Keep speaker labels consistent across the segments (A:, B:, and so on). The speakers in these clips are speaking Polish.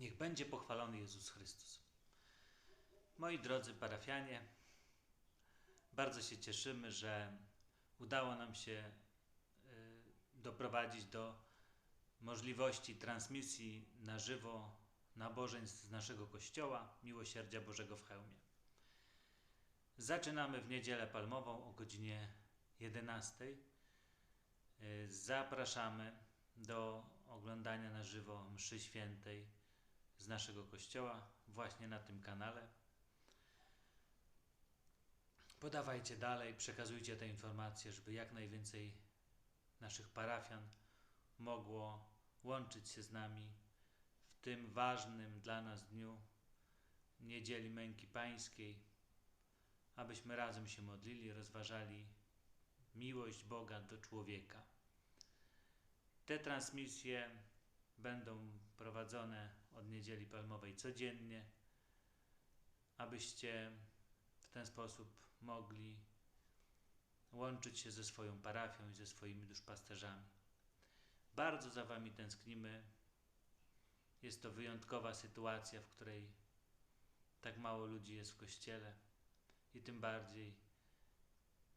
A: Niech będzie pochwalony Jezus Chrystus. Moi drodzy parafianie, bardzo się cieszymy, że udało nam się y, doprowadzić do możliwości transmisji na żywo nabożeństw z naszego kościoła Miłosierdzia Bożego w Chełmie. Zaczynamy w niedzielę palmową o godzinie 11. Y, Zapraszamy do oglądania na żywo mszy świętej z naszego kościoła właśnie na tym kanale. Podawajcie dalej, przekazujcie te informacje, żeby jak najwięcej naszych parafian mogło łączyć się z nami w tym ważnym dla nas dniu Niedzieli Męki Pańskiej, abyśmy razem się modlili, rozważali miłość Boga do człowieka. Te transmisje będą prowadzone od Niedzieli Palmowej codziennie, abyście w ten sposób mogli łączyć się ze swoją parafią i ze swoimi duszpasterzami. Bardzo za Wami tęsknimy. Jest to wyjątkowa sytuacja, w której tak mało ludzi jest w kościele i tym bardziej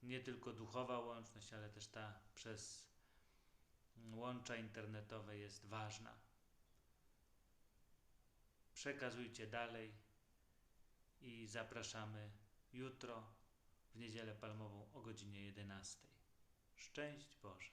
A: nie tylko duchowa łączność, ale też ta przez łącza internetowe jest ważna. Przekazujcie dalej i zapraszamy jutro w niedzielę palmową o godzinie 11. Szczęść Boże!